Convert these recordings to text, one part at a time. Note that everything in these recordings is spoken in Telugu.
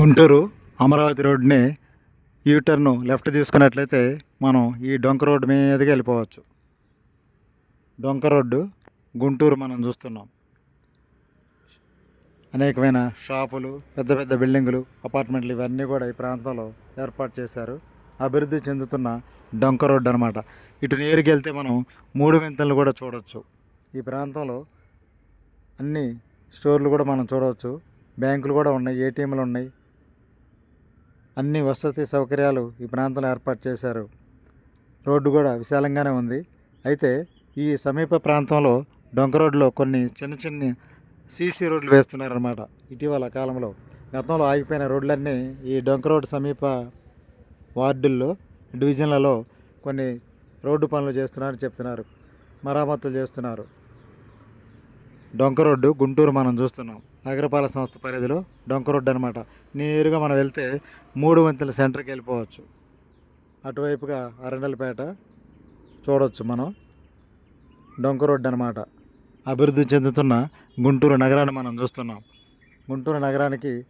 గుంటూరు అమరావతి రోడ్ని యూటర్న్ లెఫ్ట్ తీసుకున్నట్లయితే మనం ఈ డొంక రోడ్డు మీదకి వెళ్ళిపోవచ్చు. డొంక రోడ్డు గుంటూరు మనం చూస్తున్నాం. అనేకమైన షాపులు పెద్ద పెద్ద బిల్డింగులు అపార్ట్మెంట్లు ఇవన్నీ కూడా ఈ ప్రాంతంలో ఏర్పాటు చేశారు. అభివృద్ధి చెందుతున్న డొంక రోడ్డు అనమాట ఇటు నేరుకి వెళ్తే మనం మూడు వింతలు కూడా చూడవచ్చు ఈ ప్రాంతంలో అన్ని స్టోర్లు కూడా మనం చూడవచ్చు బ్యాంకులు కూడా ఉన్నాయి ఏటీఎంలు ఉన్నాయి. అన్ని వసతి సౌకర్యాలు ఈ ప్రాంతంలో ఏర్పాటు చేశారు. రోడ్డు కూడా విశాలంగానే ఉంది. అయితే ఈ సమీప ప్రాంతంలో డొంక రోడ్లో కొన్ని చిన్న చిన్న సీసీ రోడ్లు వేస్తున్నారన్నమాట. ఇటీవల కాలంలో గతంలో ఆగిపోయిన రోడ్లన్నీ ఈ డొంక రోడ్డు సమీప వార్డుల్లో డివిజన్లలో కొన్ని రోడ్డు పనులు చేస్తున్నారని చెప్తున్నారు. మరామతులు చేస్తున్నారు. డొంక రోడ్డు గుంటూరు మనం చూస్తున్నాం. నగరపాలక సంస్థ పరిధిలో డొంక రోడ్డు అనమాట నేరుగా మనం వెళ్తే మూడు వంతుల సెంటర్కి వెళ్ళిపోవచ్చు. అటువైపుగా అరండలపేట చూడవచ్చు మనం. డొంక రోడ్డు అనమాట అభివృద్ధి చెందుతున్న గుంటూరు నగరాన్ని మనం చూస్తున్నాం. గుంటూరు నగరానికి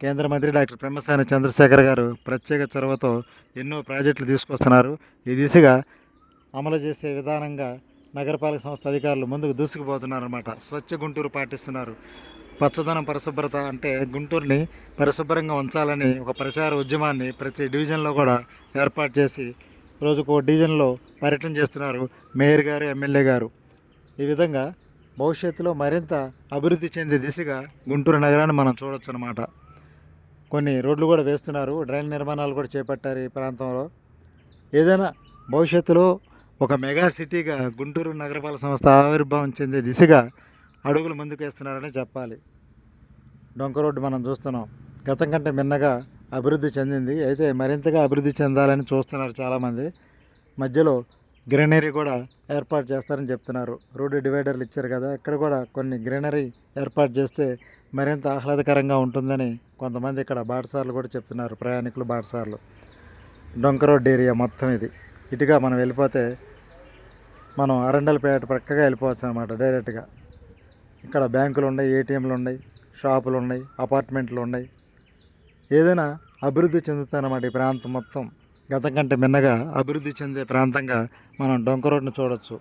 కేంద్ర మంత్రి డాక్టర్ పెమ్మసాని చంద్రశేఖర్ గారు ప్రత్యేక చొరవతో ఎన్నో ప్రాజెక్టులు తీసుకొస్తున్నారు. ఈ దిశగా అమలు చేసే విధానంగా నగరపాలక సంస్థ అధికారులు ముందుకు దూసుకుపోతున్నారన్నమాట. స్వచ్ఛ గుంటూరు పాటిస్తున్నారు. పచ్చదనం పరిశుభ్రత అంటే గుంటూరుని పరిశుభ్రంగా ఉంచాలని ఒక ప్రచార ఉద్యమాన్ని ప్రతి డివిజన్లో కూడా ఏర్పాటు చేసి రోజుకు డివిజన్లో పర్యటన చేస్తున్నారు మేయర్ గారు ఎమ్మెల్యే గారు. ఈ విధంగా భవిష్యత్తులో మరింత అభివృద్ధి చెందే దిశగా గుంటూరు నగరాన్ని మనం చూడొచ్చు అనమాట కొన్ని రోడ్లు కూడా వేస్తున్నారు డ్రైన్ నిర్మాణాలు కూడా చేపట్టారు ఈ ప్రాంతంలో. ఏదైనా భవిష్యత్తులో ఒక మెగా సిటీగా గుంటూరు నగరపాలక సంస్థ ఆవిర్భావం చెందే దిశగా అడుగులు ముందుకేస్తున్నారని చెప్పాలి. డొంక రోడ్డు మనం చూస్తున్నాం. గతం కంటే మిన్నగా అభివృద్ధి చెందింది. అయితే మరింతగా అభివృద్ధి చెందాలని చూస్తున్నారు చాలామంది. మధ్యలో గ్రీనరీ కూడా ఏర్పాటు చేస్తారని చెప్తున్నారు. రోడ్డు డివైడర్లు ఇచ్చారు కదా ఇక్కడ కూడా కొన్ని గ్రీనరీ ఏర్పాటు చేస్తే మరింత ఆహ్లాదకరంగా ఉంటుందని కొంతమంది ఇక్కడ బాటసార్లు కూడా చెప్తున్నారు ప్రయాణికులు బాటసార్లు. డొంక రోడ్ ఏరియా మొత్తం ఇది. ఇటుగా మనం వెళ్ళిపోతే మనం అరండలపేట ప్రక్కగా వెళ్ళిపోవచ్చు అనమాట డైరెక్ట్గా. ఇక్కడ బ్యాంకులు ఉన్నాయి ఏటీఎంలు ఉన్నాయి షాపులు ఉన్నాయి అపార్ట్మెంట్లు ఉన్నాయి ఏదైనా అభివృద్ధి చెందుతానమాట ఈ ప్రాంతం మొత్తం. గతం కంటే మిన్నగా అభివృద్ధి చెందే ప్రాంతంగా మనం డొంక రోడ్ను చూడొచ్చు.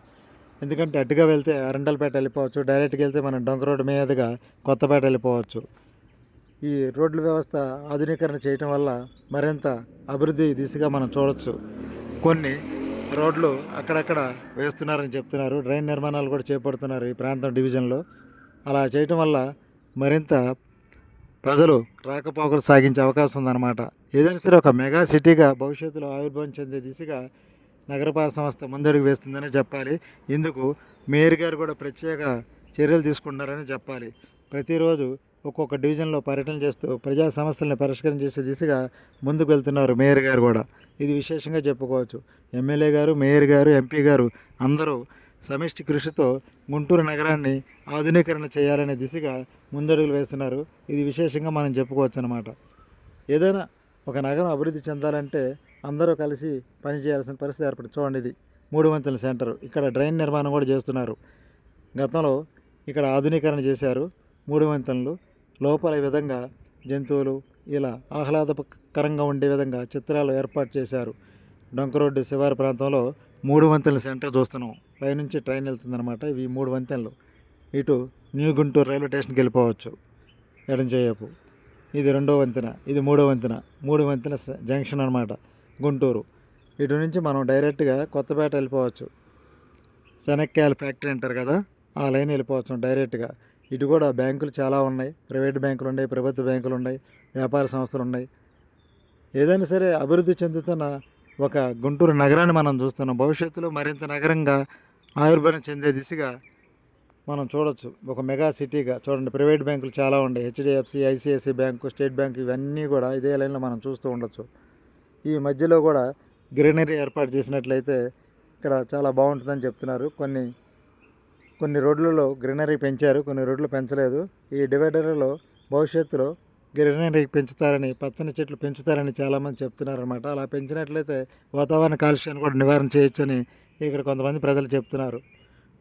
ఎందుకంటే అటుగా వెళ్తే అరండలపేట వెళ్ళిపోవచ్చు డైరెక్ట్గా వెళ్తే మనం డొంక రోడ్డు మీదుగా కొత్తపేట వెళ్ళిపోవచ్చు. ఈ రోడ్ల వ్యవస్థ ఆధునీకరణ చేయటం వల్ల మరింత అభివృద్ధి దిశగా మనం చూడొచ్చు. కొన్ని రోడ్లు అక్కడక్కడ వేస్తున్నారని చెప్తున్నారు. డ్రైన్ నిర్మాణాలు కూడా చేపడుతున్నారు ఈ ప్రాంతం డివిజన్లో. అలా చేయటం వల్ల మరింత ప్రజలు రాకపోకలు సాగించే అవకాశం ఉందన్నమాట. ఏదైనా సరే ఒక మెగా సిటీగా భవిష్యత్తులో ఆవిర్భావం చెందే దిశగా నగరపాలక సంస్థ ముందడుగు వేస్తుందని చెప్పాలి. ఇందుకు మేయర్ గారు కూడా ప్రత్యేక చర్యలు తీసుకుంటున్నారని చెప్పాలి. ప్రతిరోజు ఒక్కొక్క డివిజన్లో పర్యటన చేస్తూ ప్రజా సమస్యలను పరిష్కారం చేసే దిశగా ముందుకు వెళ్తున్నారు మేయర్ గారు కూడా. ఇది విశేషంగా చెప్పుకోవచ్చు. ఎమ్మెల్యే గారు మేయర్ గారు ఎంపీ గారు అందరూ సమిష్టి కృషితో గుంటూరు నగరాన్ని ఆధునీకరణ చేయాలనే దిశగా ముందడుగులు వేస్తున్నారు. ఇది విశేషంగా మనం చెప్పుకోవచ్చు అనమాట ఏదైనా ఒక నగరం అభివృద్ధి చెందాలంటే అందరూ కలిసి పనిచేయాల్సిన పరిస్థితి ఏర్పడి చూడండి ఇది. మూడు వంతుల సెంటర్. ఇక్కడ డ్రైన్ నిర్మాణం కూడా చేస్తున్నారు. గతంలో ఇక్కడ ఆధునీకరణ చేశారు మూడు వంతెనలు లోపల విధంగా జంతువులు ఇలా ఆహ్లాదకరంగా ఉండే విధంగా చిత్రాలు ఏర్పాటు చేశారు. డొంక రోడ్డు శివారు ప్రాంతంలో మూడు వంతెనల సెంటర్ చూస్తున్నాం. పైనుంచి ట్రైన్ వెళ్తుందన్నమాట. ఇవి మూడు వంతెనలు. ఇటు న్యూ గుంటూరు రైల్వే స్టేషన్కి వెళ్ళిపోవచ్చు. ఎడంచేయపు ఇది రెండో వంతెన. ఇది మూడో వంతెన. మూడు వంతెన జంక్షన్ అనమాట గుంటూరు. ఇటు నుంచి మనం డైరెక్ట్గా కొత్తపేట వెళ్ళిపోవచ్చు. శనక్కాయల ఫ్యాక్టరీ అంటారు కదా ఆ లైన్ వెళ్ళిపోవచ్చు డైరెక్ట్గా. ఇటు కూడా బ్యాంకులు చాలా ఉన్నాయి. ప్రైవేట్ బ్యాంకులు ఉన్నాయి ప్రభుత్వ బ్యాంకులు ఉన్నాయి వ్యాపార సంస్థలు ఉన్నాయి. ఏదైనా సరే అభివృద్ధి చెందుతున్న ఒక గుంటూరు నగరాన్ని మనం చూస్తున్నాం. భవిష్యత్తులో మరింత నగరంగా ఆవిర్భావం చెందే దిశగా మనం చూడొచ్చు. ఒక మెగా సిటీగా చూడండి ప్రైవేట్ బ్యాంకులు చాలా ఉన్నాయి. HDFC ICICI bank state bank ఇవన్నీ కూడా ఇదే లైన్లో మనం చూస్తూ ఉండొచ్చు. ఈ మధ్యలో కూడా గ్రీనరీ ఏర్పాటు చేసినట్లయితే ఇక్కడ చాలా బాగుంటుందని చెప్తున్నారు. కొన్ని కొన్ని రోడ్లలో గ్రీనరీ పెంచారు కొన్ని రోడ్లు పెంచలేదు. ఈ డివైడర్లలో భవిష్యత్తులో గ్రీనరీ పెంచుతారని పచ్చని చెట్లు పెంచుతారని చాలామంది చెప్తున్నారనమాట అలా పెంచినట్లయితే వాతావరణ కాలుష్యాన్ని కూడా నివారణ చేయొచ్చని ఇక్కడ కొంతమంది ప్రజలు చెప్తున్నారు.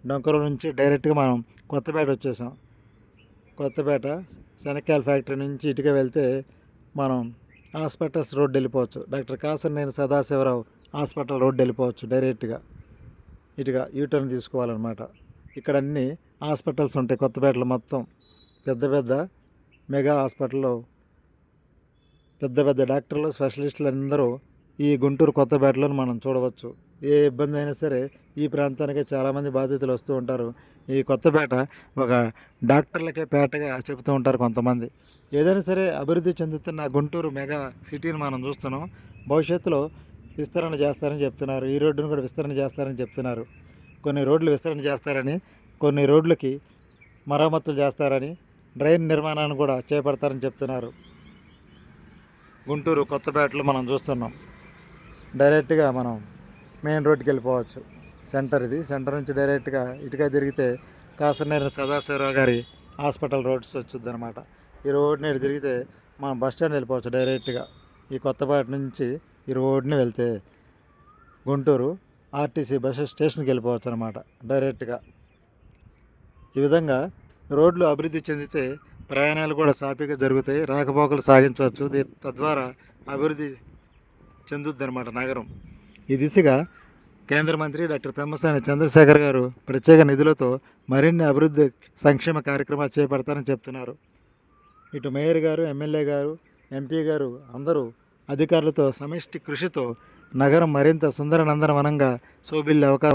డొంకర నుంచి డైరెక్ట్గా మనం కొత్తపేట వచ్చేసాం. కొత్తపేట శనక్కాయల ఫ్యాక్టరీ నుంచి ఇటుక వెళ్తే మనం హాస్పిటల్స్ రోడ్డు వెళ్ళిపోవచ్చు. Doctor Kasaraneni Sadasivarao hospital road వెళ్ళిపోవచ్చు డైరెక్ట్గా. ఇటుగా యూటర్న్ తీసుకోవాలన్నమాట. ఇక్కడ అన్ని హాస్పిటల్స్ ఉంటాయి కొత్తపేటలో మొత్తం. పెద్ద పెద్ద మెగా హాస్పిటల్లో పెద్ద పెద్ద డాక్టర్లు స్పెషలిస్టులు అందరూ ఈ గుంటూరు కొత్తపేటలో మనం చూడవచ్చు. ఏ ఇబ్బంది అయినా సరే ఈ ప్రాంతానికి చాలామంది బాధితులు వస్తూ ఉంటారు. ఈ కొత్తపేట ఒక డాక్టర్లకే పేటగా చెబుతూ ఉంటారు కొంతమంది. ఏదైనా సరే అభివృద్ధి చెందుతున్న గుంటూరు మెగా సిటీని మనం చూస్తున్నాం. భవిష్యత్తులో విస్తరణ చేస్తారని చెప్తున్నారు. ఈ రోడ్డును కూడా విస్తరణ చేస్తారని చెప్తున్నారు. కొన్ని రోడ్లు విస్తరణ చేస్తారని కొన్ని రోడ్లకి మరమ్మతులు చేస్తారని డ్రైన్ నిర్మాణాన్ని కూడా చేపడతారని చెప్తున్నారు. గుంటూరు కొత్తపేటలో మనం చూస్తున్నాం. డైరెక్ట్గా మనం మెయిన్ రోడ్కి వెళ్ళిపోవచ్చు. సెంటర్ ఇది. సెంటర్ నుంచి డైరెక్ట్గా ఇటుక తిరిగితే కాసనేరు సదాశివరావు గారి హాస్పిటల్ రోడ్స్ వచ్చింది అనమాట ఈ రోడ్ని తిరిగితే మనం బస్ స్టాండ్ వెళ్ళిపోవచ్చు డైరెక్ట్గా. ఈ కొత్తపేట నుంచి ఈ రోడ్ని వెళ్తే గుంటూరు ఆర్టీసీ బస్సు స్టేషన్కి వెళ్ళిపోవచ్చు అనమాట డైరెక్ట్గా. ఈ విధంగా రోడ్లు అభివృద్ధి చెందితే ప్రయాణాలు కూడా సాఫీగా జరుగుతాయి రాకపోకలు సాగించవచ్చు. తద్వారా అభివృద్ధి చెందుద్ది అనమాట నగరం. ఈ దిశగా కేంద్ర మంత్రి డాక్టర్ పెమ్మసాని చంద్రశేఖర్ గారు ప్రత్యేక నిధులతో మరిన్ని అభివృద్ధి సంక్షేమ కార్యక్రమాలు చేపడతారని చెప్తున్నారు. ఇటు మేయర్ గారు ఎమ్మెల్యే గారు ఎంపీ గారు అందరూ అధికారులతో సమిష్టి కృషితో నగరం మరింత సుందర నందనవనంగా శోభిల్లే అవకాశం